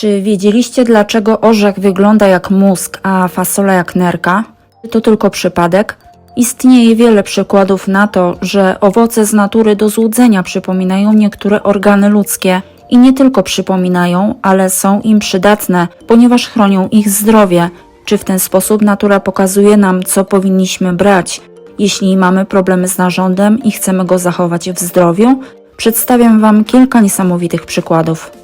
Czy wiedzieliście, dlaczego orzech wygląda jak mózg, a fasola jak nerka? Czy to tylko przypadek? Istnieje wiele przykładów na to, że owoce z natury do złudzenia przypominają niektóre organy ludzkie i nie tylko przypominają, ale są im przydatne, ponieważ chronią ich zdrowie. Czy w ten sposób natura pokazuje nam, co powinniśmy brać? Jeśli mamy problemy z narządem i chcemy go zachować w zdrowiu, przedstawiam Wam kilka niesamowitych przykładów.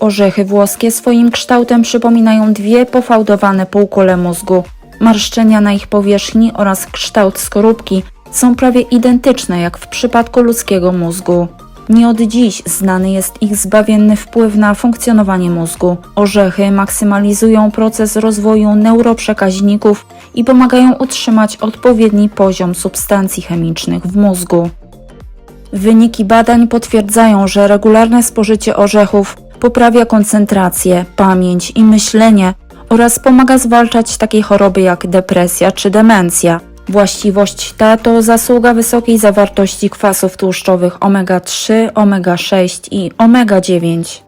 Orzechy włoskie swoim kształtem przypominają dwie pofałdowane półkule mózgu. Marszczenia na ich powierzchni oraz kształt skorupki są prawie identyczne jak w przypadku ludzkiego mózgu. Nie od dziś znany jest ich zbawienny wpływ na funkcjonowanie mózgu. Orzechy maksymalizują proces rozwoju neuroprzekaźników i pomagają utrzymać odpowiedni poziom substancji chemicznych w mózgu. Wyniki badań potwierdzają, że regularne spożycie orzechów poprawia koncentrację, pamięć i myślenie oraz pomaga zwalczać takie choroby jak depresja czy demencja. Właściwość ta to zasługa wysokiej zawartości kwasów tłuszczowych omega-3, omega-6 i omega-9.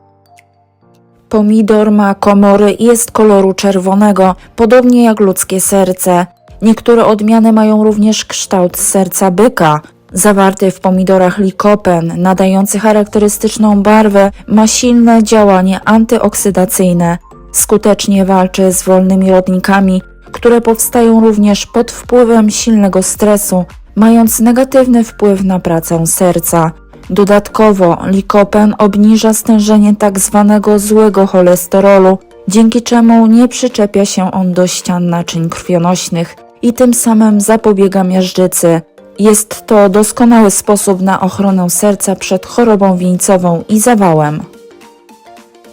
Pomidor ma komory i jest koloru czerwonego, podobnie jak ludzkie serce. Niektóre odmiany mają również kształt serca byka. Zawarty w pomidorach likopen, nadający charakterystyczną barwę, ma silne działanie antyoksydacyjne. Skutecznie walczy z wolnymi rodnikami, które powstają również pod wpływem silnego stresu, mając negatywny wpływ na pracę serca. Dodatkowo likopen obniża stężenie tzw. złego cholesterolu, dzięki czemu nie przyczepia się on do ścian naczyń krwionośnych i tym samym zapobiega miażdżycy. Jest to doskonały sposób na ochronę serca przed chorobą wieńcową i zawałem.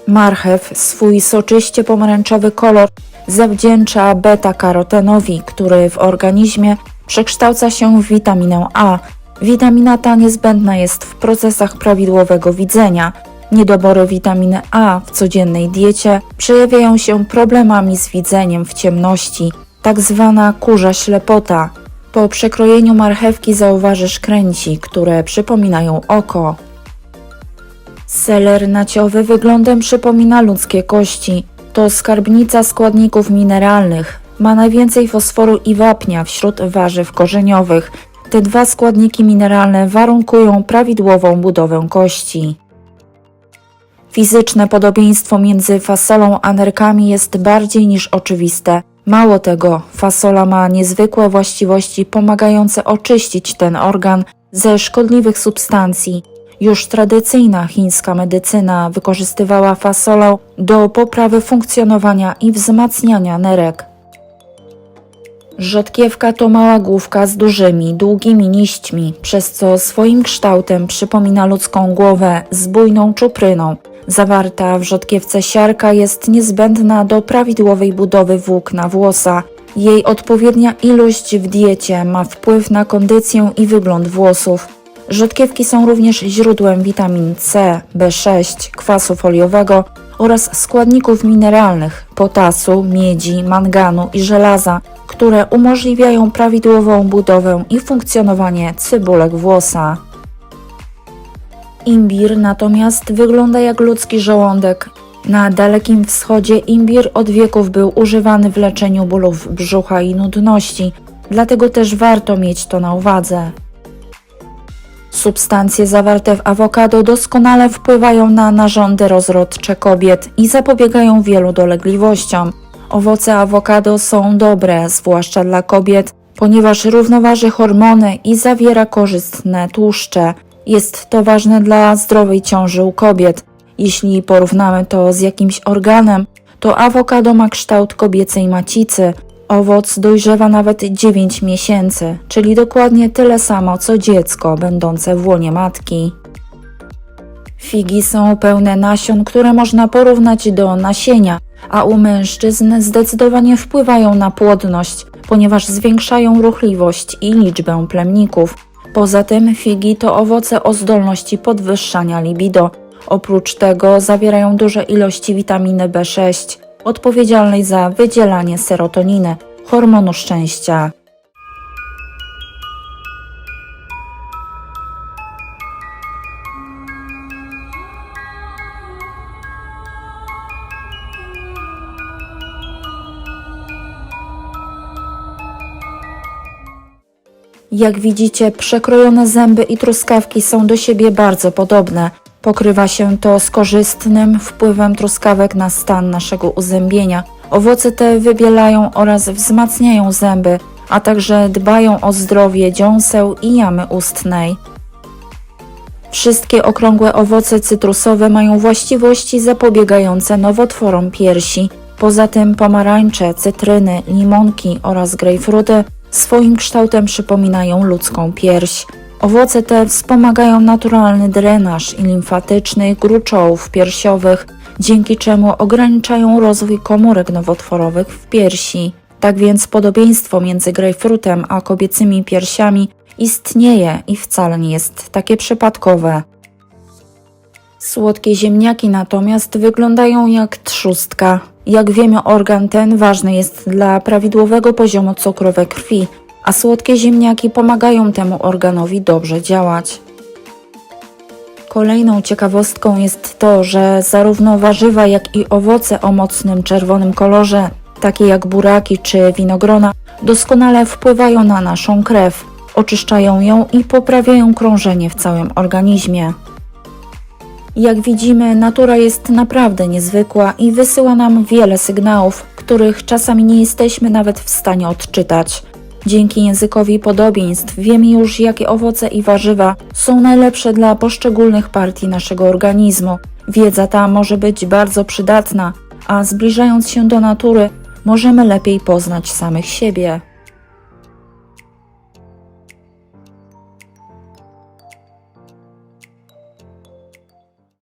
Marchew swój soczyście pomarańczowy kolor zawdzięcza beta-karotenowi, który w organizmie przekształca się w witaminę A. Witamina ta niezbędna jest w procesach prawidłowego widzenia. Niedobory witaminy A w codziennej diecie przejawiają się problemami z widzeniem w ciemności, tak zwana kurza ślepota. Po przekrojeniu marchewki zauważysz kręci, które przypominają oko. Seler naciowy wyglądem przypomina ludzkie kości. To skarbnica składników mineralnych. Ma najwięcej fosforu i wapnia wśród warzyw korzeniowych. Te dwa składniki mineralne warunkują prawidłową budowę kości. Fizyczne podobieństwo między fasolą a nerkami jest bardziej niż oczywiste. Mało tego, fasola ma niezwykłe właściwości pomagające oczyścić ten organ ze szkodliwych substancji. Już tradycyjna chińska medycyna wykorzystywała fasolę do poprawy funkcjonowania i wzmacniania nerek. Rzodkiewka to mała główka z dużymi, długimi liśćmi, przez co swoim kształtem przypomina ludzką głowę z bujną czupryną. Zawarta w rzodkiewce siarka jest niezbędna do prawidłowej budowy włókna włosa. Jej odpowiednia ilość w diecie ma wpływ na kondycję i wygląd włosów. Rzodkiewki są również źródłem witamin C, B6, kwasu foliowego oraz składników mineralnych potasu, miedzi, manganu i żelaza, które umożliwiają prawidłową budowę i funkcjonowanie cybulek włosa. Imbir natomiast wygląda jak ludzki żołądek. Na Dalekim Wschodzie imbir od wieków był używany w leczeniu bólów brzucha i nudności, dlatego też warto mieć to na uwadze. Substancje zawarte w awokado doskonale wpływają na narządy rozrodcze kobiet i zapobiegają wielu dolegliwościom. Owoce awokado są dobre, zwłaszcza dla kobiet, ponieważ równoważy hormony i zawiera korzystne tłuszcze. Jest to ważne dla zdrowej ciąży u kobiet. Jeśli porównamy to z jakimś organem, to awokado ma kształt kobiecej macicy. Owoc dojrzewa nawet 9 miesięcy, czyli dokładnie tyle samo co dziecko będące w łonie matki. Figi są pełne nasion, które można porównać do nasienia, a u mężczyzn zdecydowanie wpływają na płodność, ponieważ zwiększają ruchliwość i liczbę plemników. Poza tym figi to owoce o zdolności podwyższania libido. Oprócz tego zawierają duże ilości witaminy B6. odpowiedzialnej za wydzielanie serotoniny, hormonu szczęścia. Jak widzicie, przekrojone zęby i truskawki są do siebie bardzo podobne. Pokrywa się to z korzystnym wpływem truskawek na stan naszego uzębienia. Owoce te wybielają oraz wzmacniają zęby, a także dbają o zdrowie dziąseł i jamy ustnej. Wszystkie okrągłe owoce cytrusowe mają właściwości zapobiegające nowotworom piersi. Poza tym pomarańcze, cytryny, limonki oraz grejpfruty swoim kształtem przypominają ludzką pierś. Owoce te wspomagają naturalny drenaż i limfatyczny gruczołów piersiowych, dzięki czemu ograniczają rozwój komórek nowotworowych w piersi. Tak więc podobieństwo między grejpfrutem a kobiecymi piersiami istnieje i wcale nie jest takie przypadkowe. Słodkie ziemniaki natomiast wyglądają jak trzustka. Jak wiemy, organ ten ważny jest dla prawidłowego poziomu cukru we krwi, a słodkie ziemniaki pomagają temu organowi dobrze działać. Kolejną ciekawostką jest to, że zarówno warzywa, jak i owoce o mocnym czerwonym kolorze, takie jak buraki czy winogrona, doskonale wpływają na naszą krew, oczyszczają ją i poprawiają krążenie w całym organizmie. Jak widzimy, natura jest naprawdę niezwykła i wysyła nam wiele sygnałów, których czasami nie jesteśmy nawet w stanie odczytać. Dzięki językowi podobieństw wiemy już, jakie owoce i warzywa są najlepsze dla poszczególnych partii naszego organizmu. Wiedza ta może być bardzo przydatna, a zbliżając się do natury, możemy lepiej poznać samych siebie.